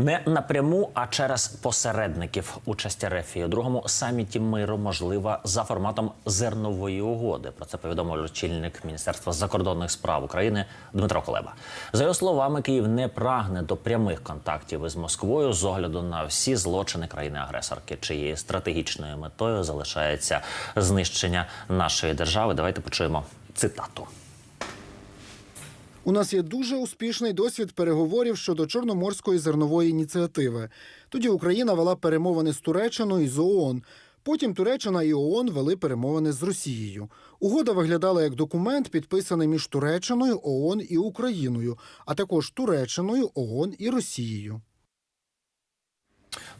Не напряму, а через посередників участь РФ у другому саміті миру можлива за форматом зернової угоди. Про це повідомив очільник Міністерства закордонних справ України Дмитро Колеба. За його словами, Київ не прагне до прямих контактів із Москвою з огляду на всі злочини країни-агресорки, чиєю стратегічною метою залишається знищення нашої держави. Давайте почуємо цитату. У нас є дуже успішний досвід переговорів щодо чорноморської зернової ініціативи. Тоді Україна вела перемовини з Туреччиною і з ООН. Потім Туреччина і ООН вели перемовини з Росією. Угода виглядала як документ, підписаний між Туреччиною, ООН і Україною, а також Туреччиною, ООН і Росією.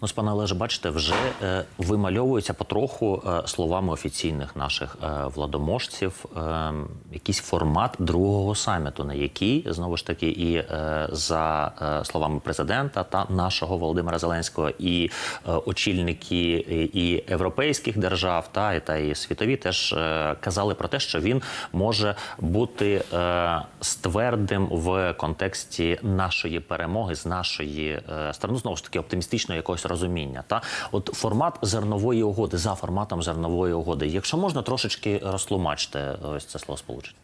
Ну, з пане Олеже, бачите, вже е, вимальовується потроху е, словами офіційних наших е, владоможців е, якийсь формат другого саміту, на який знову ж таки і е, за е, словами президента та нашого Володимира Зеленського, і е, очільники і, європейських держав, та і та і світові теж е, казали про те, що він може бути е, ствердим в контексті нашої перемоги з нашої е, сторони, знову ж таки оптимістичного якогось розуміння. Та от формат зернової угоди за форматом зернової угоди. Якщо можна трошечки розтлумачити ось це слово сполучення.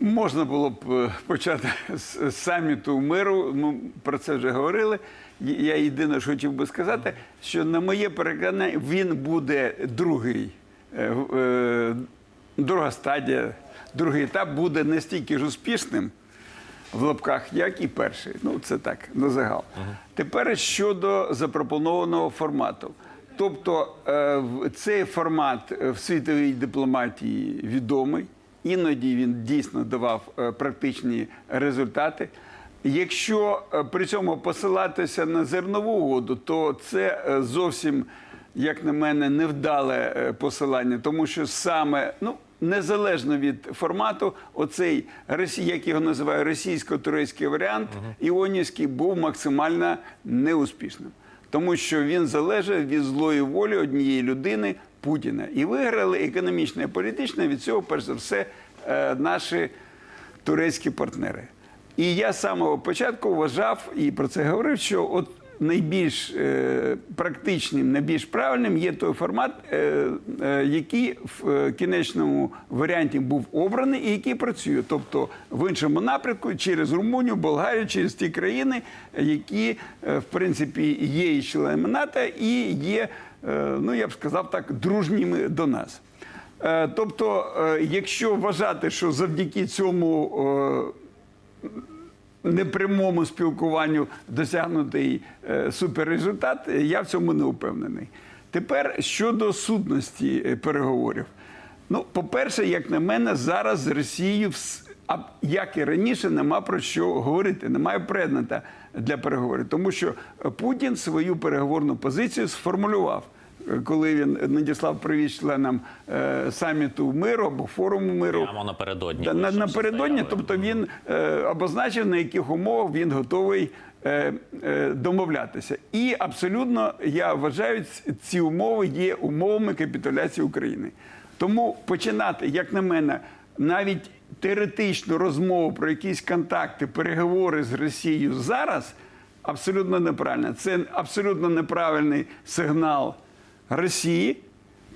Можна було б е, почати з саміту миру. Ми про це вже говорили. Я єдине, що хотів би сказати, що на моє переконання він буде другий, е, е, друга стадія, другий етап буде настільки ж успішним в лапках, як і перший. Ну, це так, на загал. Тепер щодо запропонованого формату. Тобто е, цей формат е, в світовій дипломатії відомий. Іноді він дійсно давав е, практичні результати. Якщо при цьому посилатися на зернову угоду, то це зовсім, як на мене, невдале посилання, тому що саме ну незалежно від формату, оцей як його називаю, російсько-турецький варіант іонівський був максимально неуспішним, тому що він залежав від злої волі однієї людини Путіна. І виграли економічно і політично від цього, перш за все, е, наші турецькі партнери. І я з самого початку вважав і про це говорив, що от найбільш е, практичним, найбільш правильним є той формат, е, е, який в кінечному варіанті був обраний і який працює. Тобто в іншому напрямку через Румунію, Болгарію, через ті країни, які в принципі є і членами НАТО, і є, ну я б сказав так, дружніми до нас. Тобто, якщо вважати, що завдяки цьому непрямому спілкуванню досягнутий е, суперрезультат, я в цьому не впевнений. Тепер щодо сутності е, переговорів. Ну, по-перше, як на мене, зараз з Росією, а як і раніше, нема про що говорити, немає предмета для переговорів, тому що Путін свою переговорну позицію сформулював коли він надіслав привіт членам е, саміту миру або форуму миру. Прямо напередодні. Да, на, напередодні, тобто він е, обозначив, на яких умовах він готовий е, е, домовлятися. І абсолютно я вважаю, ці умови є умовами капітуляції України. Тому починати, як на мене, навіть теоретичну розмову про якісь контакти, переговори з Росією зараз абсолютно неправильно. Це абсолютно неправильний сигнал Росії.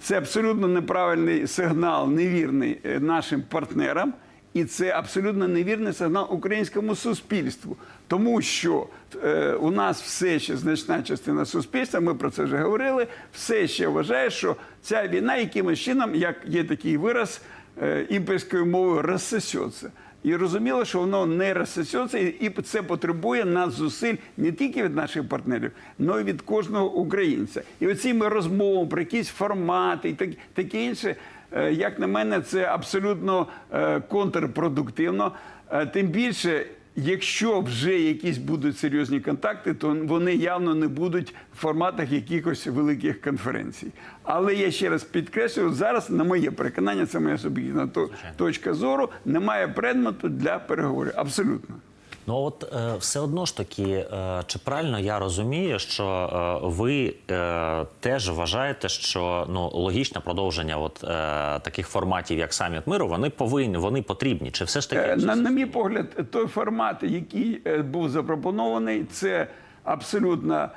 Це абсолютно неправильний сигнал, невірний е, нашим партнерам, і це абсолютно невірний сигнал українському суспільству. Тому що е, у нас все ще значна частина суспільства, ми про це вже говорили, все ще вважає, що ця війна якимось чином, як є такий вираз е, імперською мовою, розсосеться. І розуміло, що воно не розсосеться, і це потребує нас зусиль не тільки від наших партнерів, але й від кожного українця. І оці ми розмовами про якісь формати і так, таке інше, е, як на мене, це абсолютно е, контрпродуктивно. Е, Тим більше, якщо вже якісь будуть серйозні контакти, то вони явно не будуть в форматах якихось великих конференцій. Але я ще раз підкреслюю, зараз, на моє переконання, це моя суб'єктивна точка зору, немає предмету для переговорів. Абсолютно. Ну от е, все одно ж таки, е, чи правильно я розумію, що е, ви е, теж вважаєте, що ну логічне продовження от е, таких форматів, як саміт миру, вони повинні, вони потрібні. Чи все ж Е, таки На, на мій погляд, той формат, який е, був запропонований, це абсолютно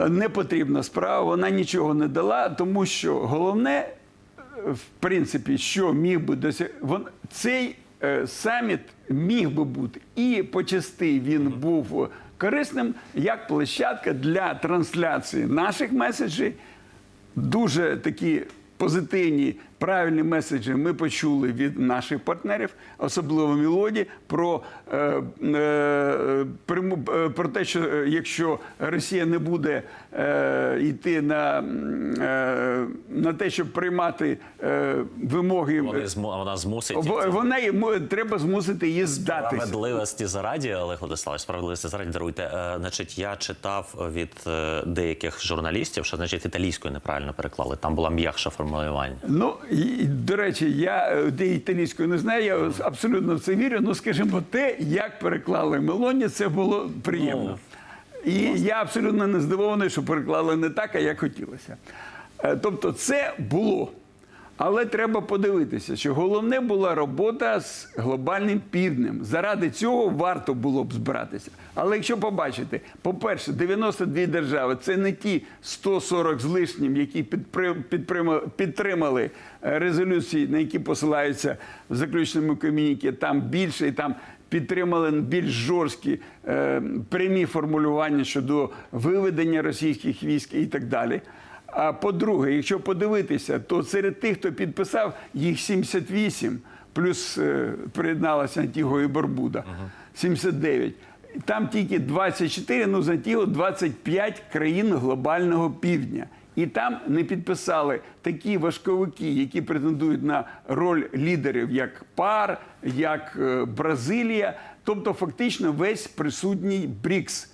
е, непотрібна справа. Вона нічого не дала, тому що головне, е, в принципі, що міг би досягти, цей е, саміт міг би бути і по части він був корисним як площадка для трансляції наших меседжів. Дуже такі позитивні, правильні меседжі ми почули від наших партнерів, особливо Мілоді, про, е, е, е, про те, що якщо Росія не буде йти на, на те, щоб приймати вимоги, Вони вона змусить вона треба змусити її здатися. Справедливості зараді, Олег Владиславович, справедливості зараді даруйте. Значить, я читав від деяких журналістів, що значить італійською неправильно переклали. Там була м'якша формулювання. Ну, і, до речі, я е, італійською не знаю, я абсолютно в це вірю. Ну, скажімо, те, як переклали Мелоні, це було приємно. І я абсолютно не здивований, що переклали не так, а як хотілося. Е, Тобто, це було. Але треба подивитися, що головне була робота з глобальним півднем. Заради цього варто було б збиратися. Але якщо побачити, по-перше, 92 держави це не ті 140 з лишнім, які підтримали е, резолюції, на які посилаються в заключному комюнікі. Там більше і там підтримали більш жорсткі е, прямі формулювання щодо виведення російських військ і так далі. А по-друге, якщо подивитися, то серед тих, хто підписав, їх 78, плюс е, приєдналася Антіго і Барбуда, 79. Там тільки 24, ну з Антіго 25 країн глобального півдня. І там не підписали такі важковики, які претендують на роль лідерів, як ПАР, як е, Бразилія, тобто фактично весь присутній БРІКС.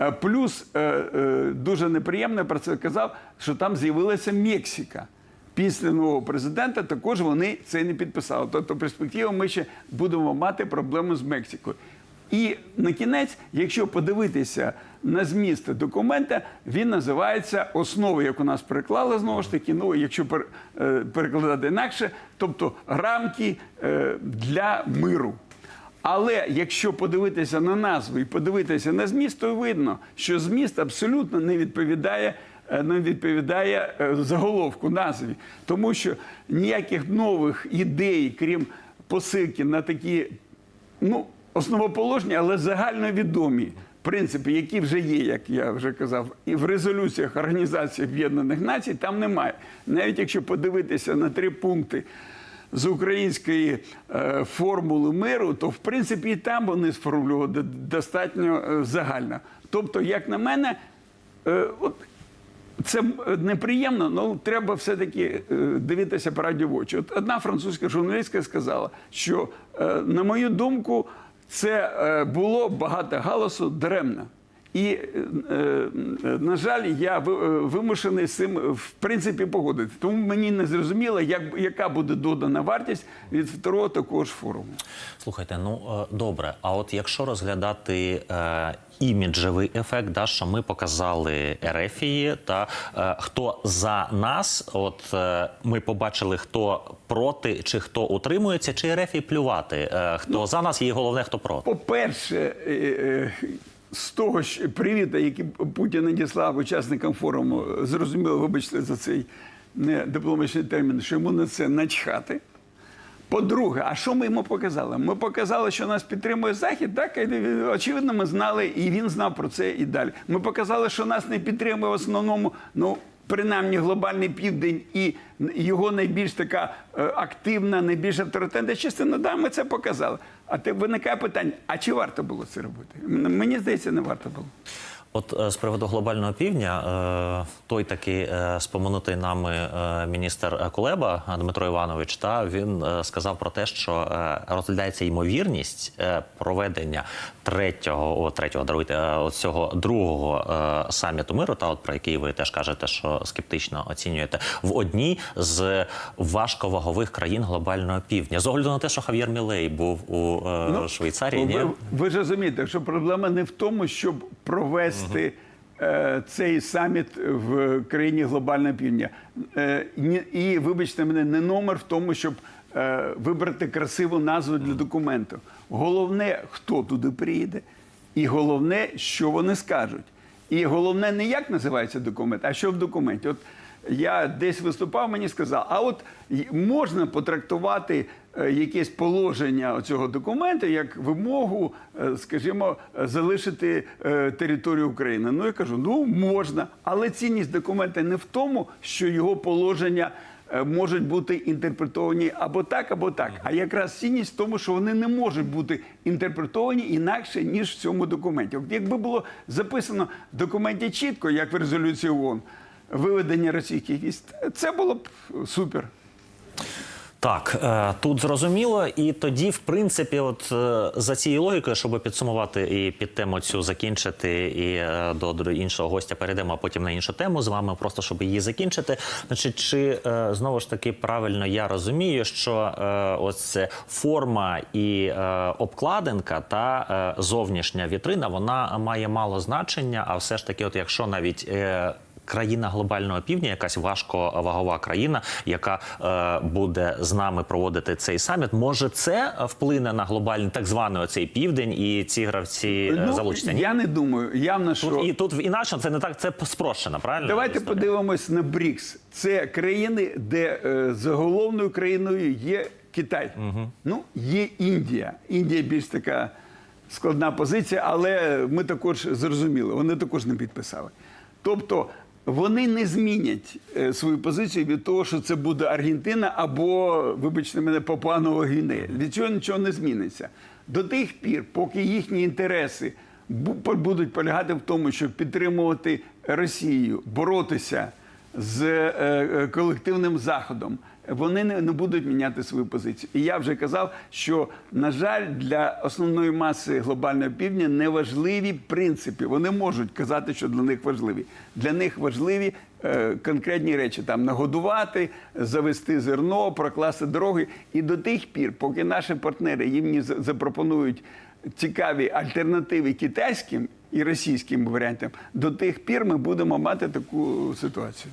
Е, Плюс е, е, дуже неприємно про це казав, що там з'явилася Мексика. Після нового президента також вони це не підписали. Тобто, перспективу ми ще будемо мати проблему з Мексикою. І на кінець, якщо подивитися на зміст документа, він називається основи, як у нас переклали знову ж таки. Ну, якщо перекладати інакше, тобто рамки для миру. Але якщо подивитися на назву і подивитися на зміст, то видно, що зміст абсолютно не відповідає. е, Не відповідає е, заголовку назві, тому що ніяких нових ідей, крім посилки на такі ну, основоположні, але загальновідомі принципи, які вже є, як я вже казав, і в резолюціях Організації Об'єднаних Націй там немає. Навіть якщо подивитися на три пункти з української е, формули миру, то в принципі і там вони сформулювали достатньо е, загально. Тобто, як на мене, е, от це неприємно, але треба все-таки дивитися правді в очі. От одна французька журналістка сказала, що, на мою думку, це було багато галасу даремно. І, е, е, на жаль, я е, вимушений з цим в принципі погодити. Тому мені не зрозуміло, як, яка буде додана вартість від второго такого ж форуму. Слухайте, ну добре. А от якщо розглядати е, іміджевий ефект, да, що ми показали Ерефії, та е, хто за нас, от е, ми побачили, хто проти, чи хто утримується, чи Ерефії плювати. Е, хто за нас, і головне, хто проти. По-перше, е, е, з того ж привіта, який Путін надіслав учасникам форуму, зрозуміло, вибачте за цей не дипломатичний термін, що йому на це начхати. По-друге, а що ми йому показали? Ми показали, що нас підтримує Захід, так? Очевидно, ми знали, і він знав про це і далі. Ми показали, що нас не підтримує в основному, ну, принаймні, глобальний південь і його найбільш така е, активна, найбільш авторитетна частина. Да, ми це показали. А те виникає питання: а чи варто було це робити? Мені здається, не варто було. От е, з приводу глобального півдня, е, той такий споминутий нами міністр Кулеба Дмитро Іванович, та він сказав про те, що розглядається ймовірність проведення третього, о, третього даруйте е, цього другого е, саміту миру, та от про який ви теж кажете, що скептично оцінюєте, в одній з важковагових країн глобального півдня. З огляду на те, що Хав'єр Мілей був у е, Швейцарії, ні? Ну, Ви, ви ж розумієте, що проблема не в тому, щоб провести е, цей саміт в країні глобального півдня. Е, і, вибачте мене, не номер в тому, щоб вибрати красиву назву для документу. Головне, хто туди приїде. І головне, що вони скажуть. І головне не як називається документ, а що в документі. От я десь виступав, мені сказав, а от можна потрактувати е, якесь положення цього документу як вимогу, е, скажімо, е, залишити е, територію України. Ну я кажу, ну можна, але цінність документа не в тому, що його положення. Е, Можуть бути інтерпретовані або так, або так. А якраз цінність в тому, що вони не можуть бути інтерпретовані інакше, ніж в цьому документі. Якби було записано в документі чітко, як в резолюції ООН, виведення російських військ, це було б супер. Так, е, тут зрозуміло, і тоді, в принципі, от е, за цією логікою, щоб підсумувати і під тему цю закінчити, і е, до, іншого гостя перейдемо, а потім на іншу тему з вами, просто щоб її закінчити. Значить, чи знову ж таки правильно я розумію, що ось форма і обкладинка та зовнішня вітрина, вона має мало значення, а все ж таки, от якщо навіть. Країна глобального півдня, якась важковагова країна, яка е, буде з нами проводити цей саміт. Може, це вплине на глобальний так званий оцей південь, і ці гравці е, залучаться? Ні? Ну, я не думаю. Явно, що Тут, і тут інакше це не так, це спрощено, правильно? Давайте історія? подивимось на БРІКС. Це країни, де е, заголовною країною є Китай. Ну, є Індія. Індія більш така складна позиція, але ми також зрозуміли, вони також не підписали. Тобто вони не змінять е, свою позицію від того, що це буде Аргентина або, вибачте мене, Папанова Гвінея. Від цього нічого не зміниться. До тих пір, поки їхні інтереси бу- будуть полягати в тому, щоб підтримувати Росію, боротися з е, е, колективним заходом, вони не, не будуть міняти свою позицію. І я вже казав, що на жаль, для основної маси глобального півдня не важливі принципи. Вони можуть казати, що для них важливі. Для них важливі е, конкретні речі: там нагодувати, завести зерно, прокласти дороги. І до тих пір, поки наші партнери їм не запропонують цікаві альтернативи китайським і російським варіантам, до тих пір ми будемо мати таку ситуацію.